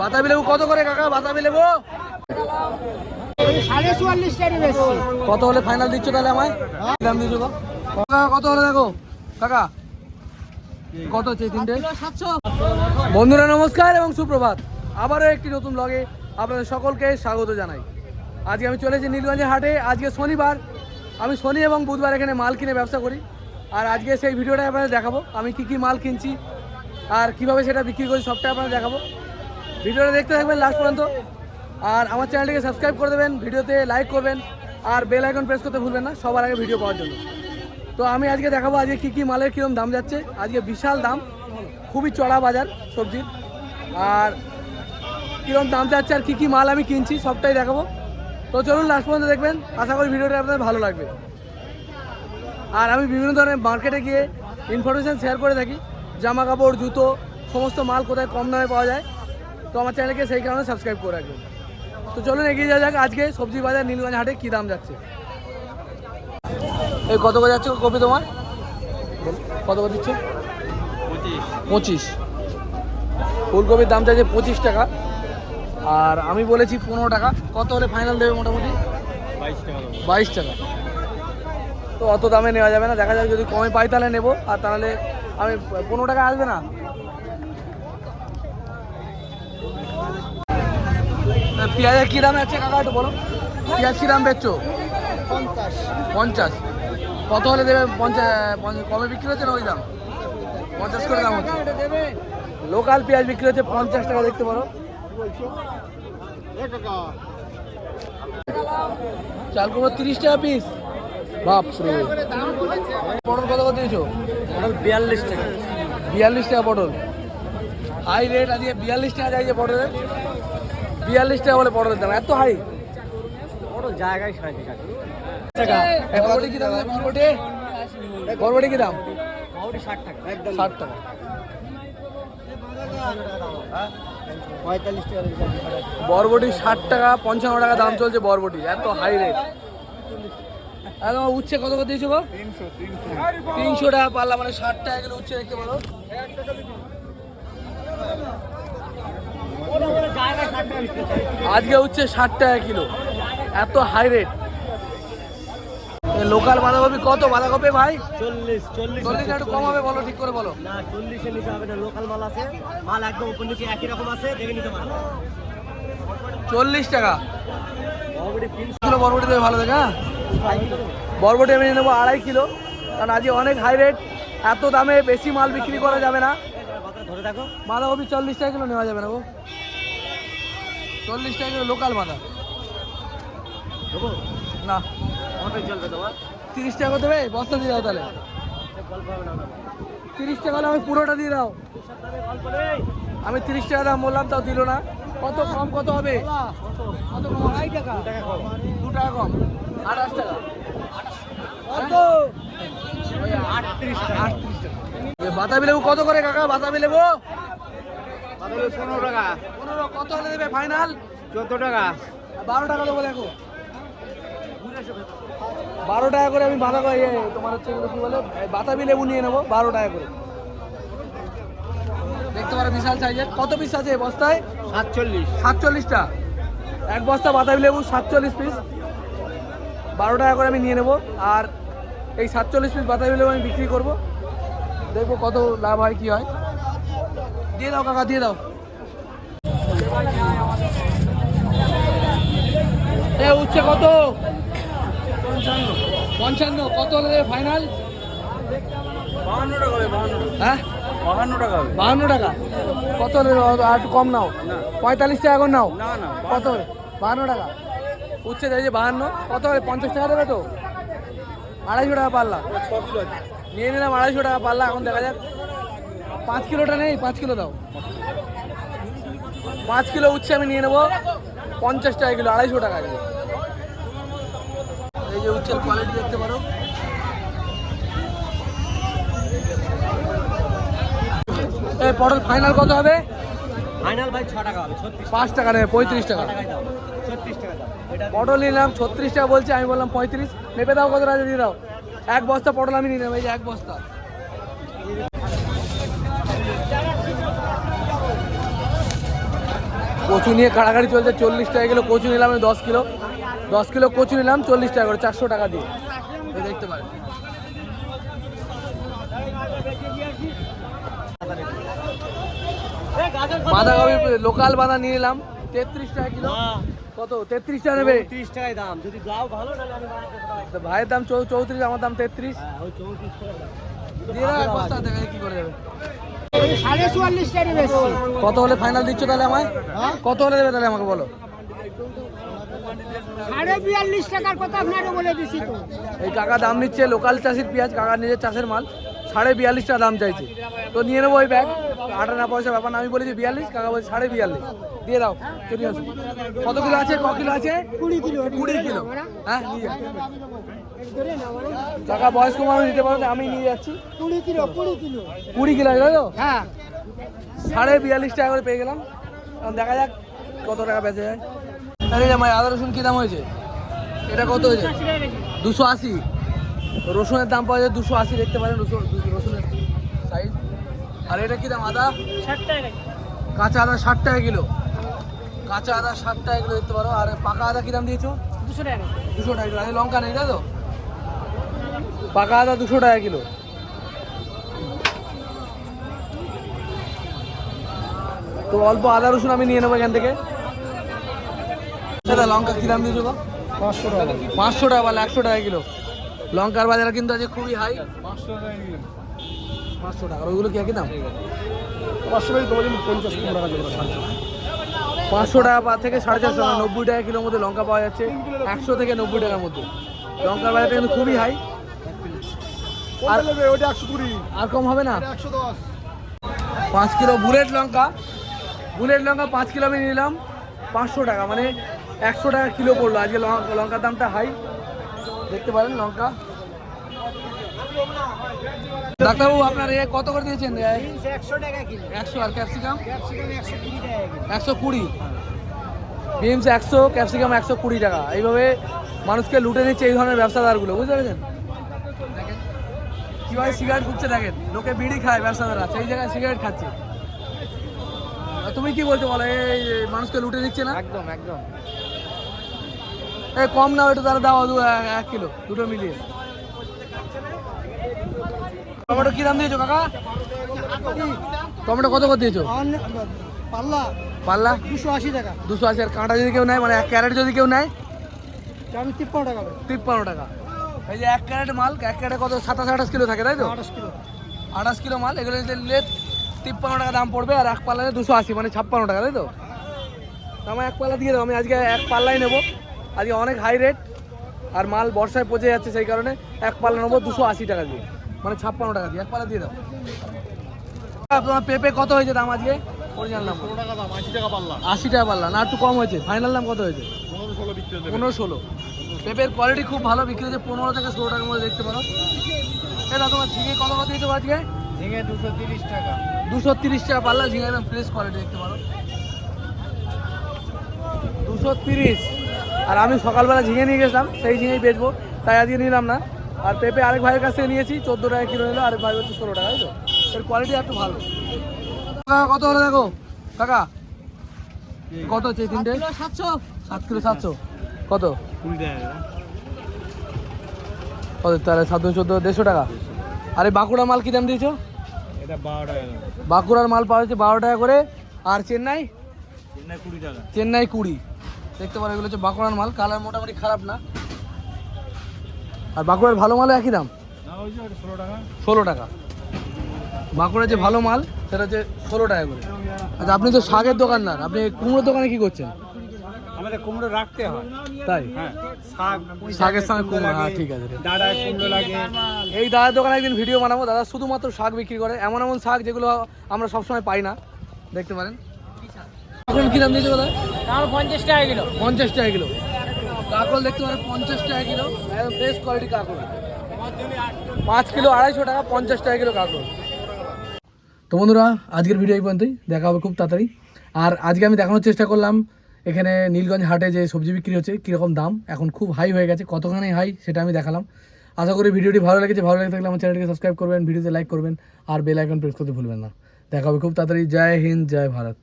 বাতাবি লেবু, কত করে কাকা বাতাবি লেবু? কত হলে ফাইনাল দিচ্ছ তাহলে আমায়? দাম দিচ্ছ কাকা, কত হলে দেখো? কাকা, কত হচ্ছে তিনটে? বন্ধুরা, নমস্কার এবং সুপ্রভাত। আবারও একটি নতুন ব্লগে আপনাদের সকলকে স্বাগত জানাই। আজকে আমি চলেছি নীলগঞ্জের হাটে। আজকে শনিবার। আমি শনি এবং বুধবার এখানে মাল কিনে ব্যবসা করি। আর আজকে সেই ভিডিওটা আপনাদের দেখাবো। আমি কি কি মাল কিনছি আর কীভাবে সেটা বিক্রি করি, সবটাই আপনাদের দেখাবো। ভিডিওটা দেখতে থাকবেন লাস্ট পর্যন্ত। আর আমার চ্যানেলটিকে সাবস্ক্রাইব করে দেবেন, ভিডিওতে লাইক করবেন, আর বেল আইকন প্রেস করতে ভুলবেন না, সবার আগে ভিডিও পাওয়ার জন্য। তো আমি আজকে দেখাবো আজকে কী কী মালের কীরকম দাম যাচ্ছে। আজকে বিশাল দাম, খুবই চড়া বাজার সবজির আর কীরকম দাম যাচ্ছে আর কী কী মাল আমি কিনছি, সবটাই দেখাবো। তো চলুন লাস্ট পর্যন্ত দেখবেন, আশা করি ভিডিওটা আপনাদের ভালো লাগবে। আর আমি বিভিন্ন ধরনের মার্কেটে গিয়ে ইনফরমেশান শেয়ার করে থাকি। জামা কাপড়, জুতো, সমস্ত মাল কোথায় কম দামে পাওয়া যায়। তো আমার চ্যানেলকে সেই কারণে সাবস্ক্রাইব করে রাখবেন। তো চলুন এগিয়ে যাওয়া যাক, আজকে সবজি বাজার, নীলগঞ্জ হাটে কী দাম যাচ্ছে? এই কত করে যাচ্ছে কপি তোমার? কত করে দিচ্ছে? পঁচিশ। ফুলকপির দাম চাইছে পঁচিশ টাকা। আর আমি বলেছি পনেরো টাকা। কত হলে ফাইনাল দেবে মোটামুটি? বাইশ টাকা। তো অত দামে নেওয়া যাবে না। দেখা যাক যদি কমে পাই তাহলে নেব। আর তাহলে আমি পনেরো টাকা আসবে না তা পেঁয়াজের কী দাম আছে কাকা একটু বলো? পেঁয়াজ কী দাম বেচছো? পঞ্চাশ। পঞ্চাশ। কত হলে দেবে পঞ্চাশ কমে বিক্রি হচ্ছে না ওই দাম? পঞ্চাশ করে দাম হচ্ছে। লোকাল পেঁয়াজ বিক্রি হচ্ছে পঞ্চাশ টাকা দেখতে পারো। চাল কুমড়ো তিরিশ টাকা পিস বাপরে। পটল কত করে দিয়েছ? বিয়াল্লিশ টাকা। বিয়াল্লিশ টাকা পটল। হাই রেট আজকে বিয়াল্লিশ টাকা চাইছে পটলের বিয়াল্লিশ টাকা বলে পটলের দাম। এত হাই বড় জায়গায় সাড়ে টাকা। কি দাম বরবটি? বরবটি কি দাম? ষাট টাকা। একদম। ষাট টাকা। বরবটি ষাট টাকা পঞ্চান্ন টাকা দাম চলছে বরবটি। এত হাই রেট একদম উচ্ছে কত করে দিয়েছ তিনশো টাকা পারলা মানে ষাট টাকা গেলে উচ্ছে দেখতে পারো। আজকে হচ্ছে ষাট টাকা কিলো। এত হাই রেট লোকাল বাঁধাকপি কত? বাঁধাকপি ভাই? চল্লিশ চল্লিশ চল্লিশ একটু কম হবে বলো ঠিক করে বলো। না চল্লিশে নিতে হবে না লোকাল মাল আছে। মাল একদম উপর নিচে একই রকম আছে দেখে নিতে পারো। চল্লিশ টাকা। কিলো বরবটি দেবে ভালো দেখে হ্যাঁ? বরবটি আমি নেব আড়াই কিলো কারণ আজকে অনেক হাই রেট এত দামে বেশি মাল বিক্রি করা যাবে না। ধরে থাকো বাঁধাকপি চল্লিশ টাকা কিলো নেওয়া যাবে না গো। চল্লিশ টাকা কিলো লোকাল বাঁধা দেবো? না। চলবে তোমার তিরিশ টাকা দেবে বস্তা দিয়ে দাও তাহলে। তিরিশ টাকা আমি পুরোটা দিয়ে দাও। আমি তিরিশ টাকা দাম বললাম তাও দিল না। কত কম কত হবে? কত কম আড়াই টাকা। টাকা দু টাকা কম। আঠাশ টাকা। কত? আটত্রিশ টাকা। বাতাবি লেবু কত করে কাকা? বাতাবি লেবু? পনেরো টাকা। পনেরো কত হলে দেবে ফাইনাল? চোদ্দ টাকা। বারো টাকা দেবো দেখো। বারো টাকা করে আমি বাঁধা ইয়ে তোমার হচ্ছে কি বলে? বাতাবি লেবু নিয়ে নেব বারো টাকা করে। দেখতে পারো বিশাল সাইজের। কত পিস আছে বস্তায়? সাতচল্লিশ। সাতচল্লিশটা এক বস্তা বাতাবি লেবু সাতচল্লিশ পিস বারো টাকা করে আমি নিয়ে নেব। আর এই সাতচল্লিশ পিস বাতাবি লেবু আমি বিক্রি করব। দেখব কত লাভ হয় কি হয়। দিয়ে দাও কাকা দিয়ে দাও। এ উচ্ছে কত? পঞ্চান্ন। কত হলে ফাইনাল বাহান্ন টাকা হ্যাঁ? বাহান্ন টাকা। বাহান্ন টাকা কত হলে? আর একটু কম নাও। পঁয়তাল্লিশ টাকা এখন নাও। কত? বাহান্ন টাকা। উচ্ছে চাইছে বাহান্ন। কত পঞ্চাশ টাকা দেবে তো? আড়াইশো টাকা কিলো নিয়ে নিলাম আড়াইশো টাকা পারলা এখন দেখা যাক। পাঁচ কিলোটা নেই, পাঁচ কিলো দাও। পাঁচ কিলো উচ্ছে আমি নিয়ে নেব, পঞ্চাশ টাকা কিলো, আড়াইশো টাকা এই যে উচ্ছের কোয়ালিটি দেখতে পারো। পটল ফাইনাল কত হবে? ফাইনাল ভাই ছ টাকা হবে ছত্রিশ পাঁচ টাকা। নেবে পঁয়ত্রিশ টাকা। টাকায় দাও ছত্রিশ টাকা দাও। পটল নিলাম ছত্রিশ টাকা বলছে আমি বললাম পঁয়ত্রিশ। মেপে দাও কত টাকা দিয়ে দাও। এক বস্তা পটল আমি নেব এই যে এক বস্তা। কচু নিয়ে কাড়াকাড়ি চলছে চল্লিশ টাকা কিলো কচু নিলাম আমি দশ কিলো। দশ কিলো কচু নিলাম চল্লিশ টাকা করে চারশো টাকা দিয়ে। দেখতে পারেন। বাঁধাকপি লোকাল বাঁধা নিয়ে নিলাম তেত্রিশ টাকা কিলো। কত? তেত্রিশ টাকা নেবে? তিরিশ টাকায় দাম। যদি দাও ভালো ভাইয়ের দাম চৌত্রিশ আমার দাম তেত্রিশ। হ্যাঁ, কি করে যাবে কত হলে ফাইনাল দিচ্ছ তাহলে আমায়? কত হলে দেবে তাহলে আমাকে বলো? এই কাকা দাম নিচ্ছে লোকাল চাষির পেঁয়াজ কাকার নিজের চাষের মাল। সাড়ে বিয়াল্লিশ টাকা দাম চাইছে। তো নিয়ে নেব ওই ব্যাগ আটা না পয়সা ব্যাপার না আমি বলেছি বিয়াল্লিশ কাকা বলছে সাড়ে বিয়াল্লিশ। দিয়ে দাও চলে আসো কত কিলো আছে? ক কিলো আছে? কুড়ি কিলো। কুড়ি কিলো। হ্যাঁ। কাকা বয়স্ক মানুষ নিতে পারো না, আমি নিয়ে যাচ্ছি। কুড়ি কিলো কুড়ি কিলো। কুড়ি কিলো আছে তো? হ্যাঁ। সাড়ে বিয়াল্লিশ টাকা করে পেয়ে গেলাম। দেখা যাক কত টাকা বেঁচে যায়। আরে জামাই আদা রসুন কী দাম হয়েছে? এটা কত হয়েছে? দুশো আশি। রসুনের দাম পাওয়া যায় দুশো আশি দেখতে পারেন রসুন। আর এটা কী দাম আদা? ষাট টাকা কাঁচা আদা ষাট টাকা কিলো। কাঁচা আদা ষাট টাকা কিলো দেখতে পারো। আর পাকা আদা কী দাম দিয়েছ? দুশো টাকা দুশো টাকা কিলো। আরে লঙ্কা নেই তাই তো? পাকা আদা দুশো টাকা কিলো। তো অল্প আদা রসুন আমি নিয়ে নেব এখান থেকে। সেটা লঙ্কা কী দাম দিয়েছ গো? পাঁচশো টাকা। পাঁচশো টাকা বলে একশো টাকা কিলো। লঙ্কার বাজার কিন্তু আজকে খুবই হাই পাঁচশো টাকা আর ওইগুলো কি একই দাম? পাঁচশো টাকা তোমার জন্য পঞ্চাশ টাকা পাঁচশো টাকা পা থেকে সাড়ে চারশো টাকা নব্বই টাকা কিলোর মধ্যে লঙ্কা পাওয়া যাচ্ছে। একশো থেকে নব্বই টাকার মধ্যে। লঙ্কার বাজারটা কিন্তু খুবই হাই। আর ওটা একশো কুড়ি। আর কম হবে না? একশো দশ। পাঁচ কিলো বুলেট লঙ্কা। বুলেট লঙ্কা পাঁচ কিলো আমি নিলাম। পাঁচশো টাকা মানে একশো টাকা কিলো পড়ল। আজকে লঙ্কা- লঙ্কার দামটা হাই। দেখতে পারেন লঙ্কা। ডাক্তারবাবু আপনার এ কত করে দিয়েছেন? একশো টাকা কিলো। একশো আর ক্যাপসিকাম? একশো কুড়ি কিলো। একশো ক্যাপসিকাম একশো কুড়ি টাকা। এইভাবে মানুষকে লুটে নিচ্ছে এই ধরনের ব্যবসাদারগুলো বুঝতে পেরেছেন? কীভাবে সিগারেট খুঁজছে দেখেন। লোকে বিড়ি খায় ব্যবসাদাররা। সেই জায়গায় সিগারেট খাচ্ছে। তুমি কি বলছো বলো এই মানুষকে লুটে দিচ্ছে না? একদম একদম। এই কম না একটু তাহলে দাও এক কিলো দুটো মিলিয়ে। টমেটো কি দাম দিয়েছ কাকা? টমেটো কত করে দিয়েছ? পাল্লা। পাল্লা? দুশো আশি টাকা। দুশো আশি আর কাঁটা যদি কেউ নেয় মানে এক ক্যারেট যদি কেউ নেয়? তিপ্পান্ন টাকা তিপ্পান্ন টাকা। এই যে এক ক্যারেট মাল এক ক্যারেটে কত? সাতাশ আঠাশ কিলো থাকে তাই তো? আঠাশ কিলো। আঠাশ কিলো মাল এগুলো যদি নিলে তিপ্পান্ন টাকা দাম পড়বে আর এক পাল্লাতে দুশো আশি মানে ছাপ্পান্ন টাকা তাই তো? আমার এক পাল্লা দিয়ে দাও আমি আজকে এক পাল্লাই নেব। আজকে অনেক হাই রেট আর মাল বর্ষায় পচে যাচ্ছে সেই কারণে এক পাল্লা নেব দুশো আশি টাকা দিয়ে। মানে ছাপ্পান্ন টাকা দিয়ে এক পাল্লা দিয়ে দাও। তোমার পেঁপে কত হয়েছে দাম আজকে? অরিজিনাল দাম টাকা দাম আশি টাকা পাল্লা। আশি টাকা পাল্লা না একটু কম হয়েছে। ফাইনাল দাম কত হয়েছে? পনেরো ষোলো পেঁপের কোয়ালিটি খুব ভালো বিক্রি হচ্ছে পনেরো থেকে ষোলো টাকার মধ্যে দেখতে পারো। এটা তোমার ঝিঙে কত কত দিতে আজকে? ঝিঙে দুশো তিরিশ টাকা। দুশো তিরিশ টাকা পাল্লা ঝিঙে একদম ফ্রেশ কোয়ালিটি দেখতে পারো। দুশো তিরিশ। আর আমি সকালবেলা ঝিঙে নিয়ে গেছিলাম সেই ঝিঙেই বেচবো। তাই আজকে নিলাম না। আর পেঁপে আরেক ভাইয়ের কাছে নিয়েছি চোদ্দ টাকা কিলো নিলো আরেক ভাই হচ্ছে ষোলো টাকা তাই তো? এর কোয়ালিটি একটু ভালো। কাকা কত হলো দেখো? কাকা কত হচ্ছে তিনটে? সাতশো। সাত কিলো সাতশো। কত? কুড়ি টাকা কত? তাহলে সাত দুই চোদ্দ দেড়শো টাকা। আরে বাঁকুড়া মাল কি দাম দিয়েছ? এটা বারো টাকা বাঁকুড়ার মাল পাওয়া যাচ্ছে বারো টাকা করে। আর চেন্নাই? চেন্নাই কুড়ি টাকা। চেন্নাই কুড়ি। দেখতে পারো এগুলো হচ্ছে বাঁকুড়ার মাল। কালার মোটামুটি খারাপ না। আর বাঁকুড়ার ভালো মালও একই দাম? না ওই যে ওটা ষোলো টাকা। বাঁকুড়ার যে ভালো মাল সেটা হচ্ছে ষোলো টাকা করে। আচ্ছা আপনি তো শাকের দোকানদার। আপনি কুমড়োর দোকানে কি করছেন? আমাদের কুমড়ো রাখতে হয়। তাই? হ্যাঁ শাক শাকের সঙ্গে কুমড়ো হ্যাঁ ঠিক আছে ডাটায় কুমড়ো লাগে। এই দাদার দোকানে একদিন ভিডিও বানাবো। দাদা শুধুমাত্র শাক বিক্রি করে। এমন এমন শাক যেগুলো আমরা সবসময় পাই না। দেখতে পারেন। এখন কি দাম দিয়েছে দাদা? পঞ্চাশ টাকা কিলো। পঞ্চাশ টাকা কিলো। কাকল দেখতে পারেন পঞ্চাশ টাকা কিলো। একদম বেস্ট কোয়ালিটি কাকল পাঁচ কিলো আড়াইশো টাকা, পঞ্চাশ টাকা কিলো কাকল তো বন্ধুরা, আজকের ভিডিও এই পর্যন্তই। দেখা হবে খুব তাড়াতাড়ি। আর আজকে আমি দেখানোর চেষ্টা করলাম, এখানে নীলগঞ্জ হাটে যে সবজি বিক্রি হচ্ছে, কীরকম দাম, এখন খুব হাই হয়ে গেছে। কতখানি হাই সেটা আমি দেখালাম। আশা করি ভিডিওটি ভালো লেগেছে। ভালো লেগে থাকলে আমার চ্যানেলটিকে সাবস্ক্রাইব করবেন ভিডিওতে লাইক করবেন, আর বেল আইকন প্রেস করতে ভুলবেন না। দেখা হবে খুব তাড়াতাড়ি। জয় হিন্দ, জয় ভারত।